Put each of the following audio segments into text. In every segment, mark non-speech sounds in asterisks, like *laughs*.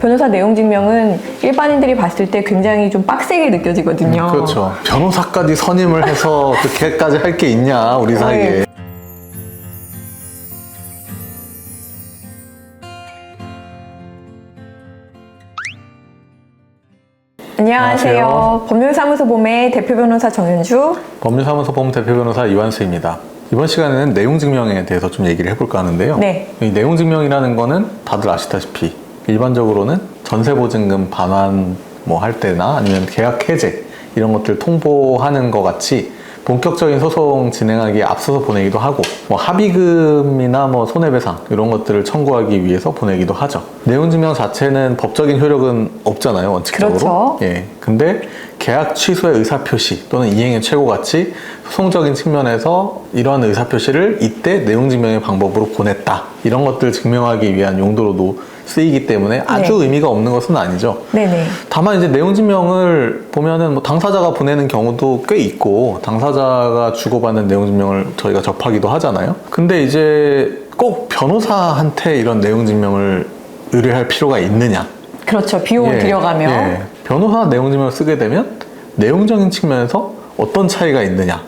변호사 내용 증명은 일반인들이 봤을 때 굉장히 좀 빡세게 느껴지거든요. 그렇죠. 변호사까지 선임을 해서 *laughs* 그렇게까지 할 게 있냐 우리 사이에. 네. 안녕하세요. 안녕하세요. 법률사무소 봄의 대표 변호사 정윤주. 법률사무소 법 대표 변호사 이완수입니다. 이번 시간에는 내용 증명에 대해서 좀 얘기를 해볼까 하는데요. 네. 이 내용 증명이라는 거는 다들 아시다시피 일반적으로는 전세 보증금 반환 뭐 할 때나 아니면 계약 해제 이런 것들 통보하는 것 같이 본격적인 소송 진행하기에 앞서서 보내기도 하고 뭐 합의금이나 뭐 손해배상 이런 것들을 청구하기 위해서 보내기도 하죠. 내용 증명 자체는 법적인 효력은 없잖아요 원칙적으로. 그렇죠. 예. 근데 계약 취소의 의사표시 또는 이행의 최고같이 소송적인 측면에서 이러한 의사표시를 이때 내용 증명의 방법으로 보냈다. 이런 것들을 증명하기 위한 용도로도 쓰이기 때문에 아주 네. 의미가 없는 것은 아니죠. 네네. 다만 이제 내용 증명을 보면은 뭐 당사자가 보내는 경우도 꽤 있고 당사자가 주고받는 내용 증명을 저희가 접하기도 하잖아요. 근데 이제 꼭 변호사한테 이런 내용 증명을 의뢰할 필요가 있느냐? 그렇죠. 비용을 예, 들여가며. 예. 변호사 내용 증명을 쓰게 되면 내용적인 측면에서 어떤 차이가 있느냐.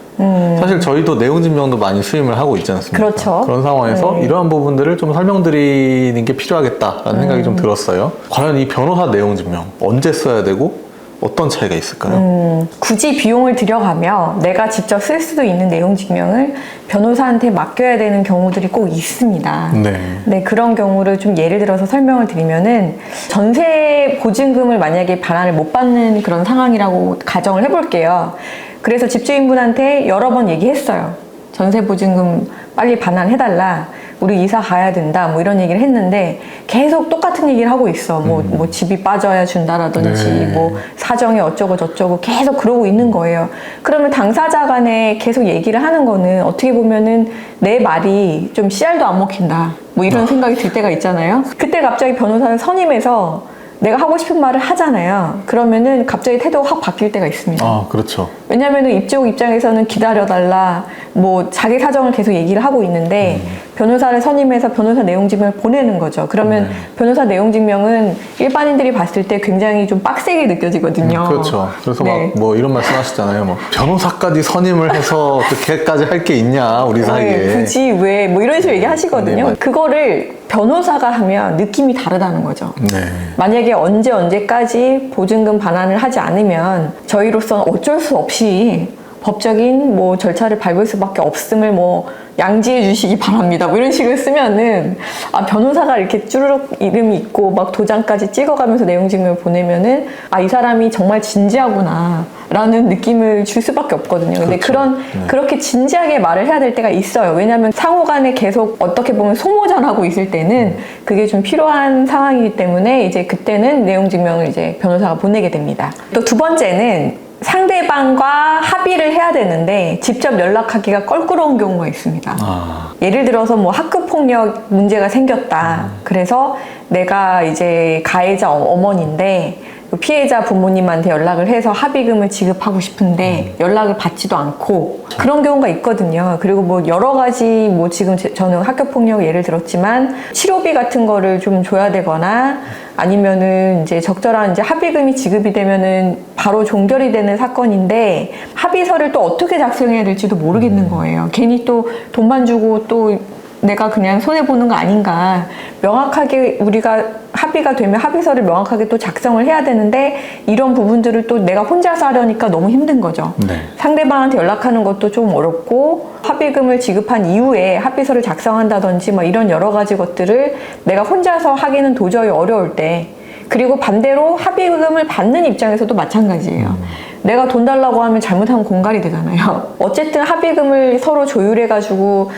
사실 저희도 내용 증명도 많이 수임을 하고 있지 않습니까? 음. 그렇죠. 런 상황에서 네. 이러한 부분들을 좀 설명드리는 게 필요하겠다라는 생각이 음. 좀 들었어요. 과연 이 변호사 내용 증명 언제 써야 되고 어떤 차이가 있을까요? 음, 굳이 비용을 들여가며 내가 직접 쓸 수도 있는 내용 증명을 변호사한테 맡겨야 되는 경우들이 꼭 있습니다. 네. 네, 그런 경우를 좀 예를 들어서 설명을 드리면은 전세 보증금을 만약에 반환을 못 받는 그런 상황이라고 가정을 해볼게요. 그래서 집주인분한테 여러 번 얘기했어요. 전세 보증금 빨리 반환해달라. 우리 이사 가야 된다. 뭐 이런 얘기를 했는데 계속 똑같은 얘기를 하고 있어. 뭐, 뭐 집이 빠져야 준다라든지 네. 뭐 사정이 어쩌고 저쩌고 계속 그러고 있는 거예요. 그러면 당사자 간에 계속 얘기를 하는 거는 어떻게 보면은 내 말이 좀 씨알도 안 먹힌다. 뭐 이런 생각이 들 때가 있잖아요. 그때 갑자기 변호사는 선임해서 내가 하고 싶은 말을 하잖아요. 그러면은 갑자기 태도가 확 바뀔 때가 있습니다. 아, 그렇죠. 왜냐면은 입주국 입장에서는 기다려달라, 뭐 자기 사정을 계속 얘기를 하고 있는데 변호사를 선임해서 변호사 내용 증명을 보내는 거죠. 그러면 네. 변호사 내용 증명은 일반인들이 봤을 때 굉장히 좀 빡세게 느껴지거든요. 그렇죠. 그래서 네. 막뭐 이런 말씀 하시잖아요. 뭐 변호사까지 선임을 해서 그렇게까지 할 게 있냐, 우리 사이에. 네, 굳이 왜 뭐 이런 식으로 얘기하시거든요. 네, 맞- 그거를 변호사가 하면 느낌이 다르다는 거죠. 네. 만약에 언제 언제까지 보증금 반환을 하지 않으면 저희로서는 어쩔 수 없이 법적인 뭐 절차를 밟을 수밖에 없음을 뭐 양지해 주시기 바랍니다. 뭐 이런 식으로 쓰면은 아 변호사가 이렇게 쭈르륵 이름이 있고 막 도장까지 찍어가면서 내용 증명을 보내면은 아 이 사람이 정말 진지하구나라는 느낌을 줄 수밖에 없거든요. 근데 그렇죠. 그런 네. 그렇게 진지하게 말을 해야 될 때가 있어요. 왜냐하면 상호간에 계속 어떻게 보면 소모전하고 있을 때는 그게 좀 필요한 상황이기 때문에 이제 그때는 내용 증명을 이제 변호사가 보내게 됩니다. 또 두 번째는 상대방과 합의를 해야 되는데 직접 연락하기가 껄끄러운 경우가 있습니다. 아, 예를 들어서 뭐 학교 폭력 문제가 생겼다. 그래서 내가 이제 가해자 어- 어머니인데 그 피해자 부모님한테 연락을 해서 합의금을 지급하고 싶은데 연락을 받지도 않고 그런 경우가 있거든요. 그리고 뭐 여러 가지 뭐 지금 제- 저는 학교 폭력 예를 들었지만 치료비 같은 거를 좀 줘야 되거나 아니면은 이제 적절한 이제 합의금이 지급이 되면은 바로 종결이 되는 사건인데 합의서를 또 어떻게 작성해야 될지도 모르겠는 거예요. 괜히 또 돈만 주고 또 내가 그냥 손해 보는 거 아닌가. 명확하게 우리가 합의가 되면 합의서를 명확하게 또 작성을 해야 되는데 이런 부분들을 또 내가 혼자서 하려니까 너무 힘든 거죠. 네. 상대방한테 연락하는 것도 좀 어렵고 합의금을 지급한 이후에 합의서를 작성한다든지 뭐 이런 여러 가지 것들을 내가 혼자서 하기는 도저히 어려울 때 그리고 반대로 합의금을 받는 입장에서도 마찬가지예요. 내가 돈 달라고 하면 잘못하면 공갈이 되잖아요. *laughs* 어쨌든 합의금을 서로 조율해가지고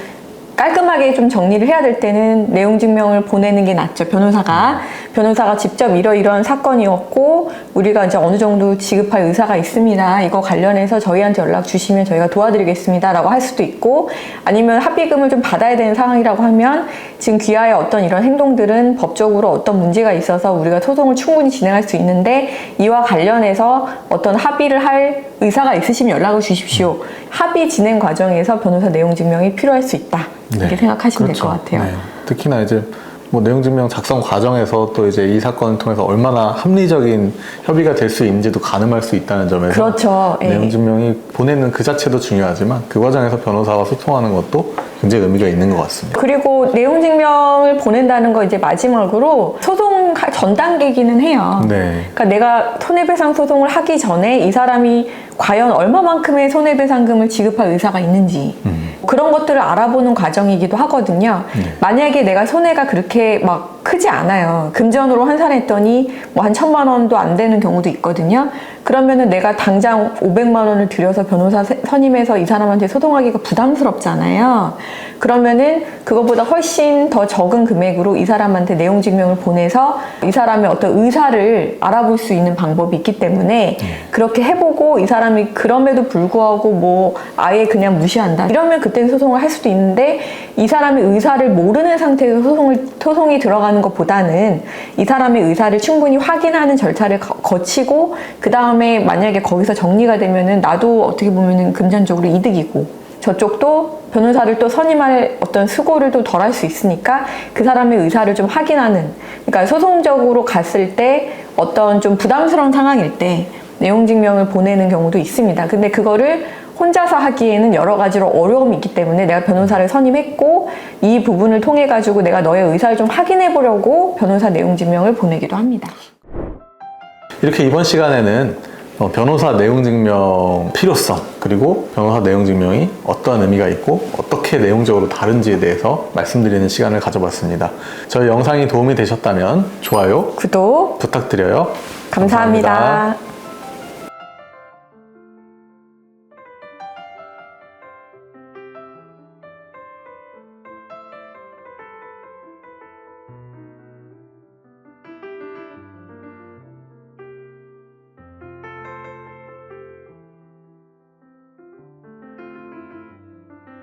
깔끔하게 좀 정리를 해야 될 때는 내용 증명을 보내는 게 낫죠. 변호사가 변호사가 직접 이러이러한 사건이었고 우리가 이제 어느 정도 지급할 의사가 있습니다. 이거 관련해서 저희한테 연락 주시면 저희가 도와드리겠습니다라고 할 수도 있고 아니면 합의금을 좀 받아야 되는 상황이라고 하면 지금 귀하의 어떤 이런 행동들은 법적으로 어떤 문제가 있어서 우리가 소송을 충분히 진행할 수 있는데 이와 관련해서 어떤 합의를 할 의사가 있으시면 연락을 주십시오. 합의 진행 과정에서 변호사 내용 증명이 필요할 수 있다. 이렇게 생각하시면 될것 같아요. 네. 특히나 이제 뭐 내용 증명 작성 과정에서 또 이제 이 사건을 통해서 얼마나 합리적인 협의가 될 수 있는지도 가늠할 수 있다는 점에서 그렇죠. 예. 내용 증명이 보내는 그 자체도 중요하지만 그 과정에서 변호사와 소통하는 것도 굉장히 의미가 있는 것 같습니다. 그리고 내용 증명을 보낸다는 거 이제 마지막으로 소송 하- 전 단계기는 해요. 네. 그러니까 내가 손해배상 소송을 하기 전에 이 사람이 과연 얼마만큼의 손해배상금을 지급할 의사가 있는지 그런 것들을 알아보는 과정이기도 하거든요. 만약에 내가 손해가 그렇게 막 크지 않아요. 금전으로 환산했더니 뭐 한 천만 원도 안 되는 경우도 있거든요. 그러면은 내가 당장 500만 원을 들여서 변호사 세- 선임해서 이 사람한테 소송하기가 부담스럽잖아요. 그러면은 그거보다 훨씬 더 적은 금액으로 이 사람한테 내용 증명을 보내서 이 사람의 어떤 의사를 알아볼 수 있는 방법이 있기 때문에 그렇게 해보고 이 사람이 그럼에도 불구하고 뭐 아예 그냥 무시한다 이러면 그때는 소송을 할 수도 있는데 이 사람의 의사를 모르는 상태에서 소송을 소송이 들어가 는 것보다는 이 사람의 의사를 충분히 확인하는 절차를 거- 거치고 그 다음에 만약에 거기서 정리가 되면은 나도 어떻게 보면은 금전적으로 이득이고 저쪽도 변호사를 또 선임할 어떤 수고를 또 덜 할 수 있으니까 그 사람의 의사를 좀 확인하는 그러니까 소송적으로 갔을 때 어떤 좀 부담스러운 상황일 때 내용 증명을 보내는 경우도 있습니다. 근데 그거를 혼자서 하기에는 여러 가지로 어려움이 있기 때문에 내가 변호사를 선임했고 이 부분을 통해 가지고 내가 너의 의사를 좀 확인해 보려고 변호사 내용 증명을 보내기도 합니다. 이렇게 이번 시간에는 어, 변호사 내용 증명 필요성 그리고 변호사 내용 증명이 어떠한 의미가 있고 어떻게 내용적으로 다른지에 대해서 말씀드리는 시간을 가져봤습니다. 저희 영상이 도움이 되셨다면 좋아요 구독 부탁드려요. 감사합니다.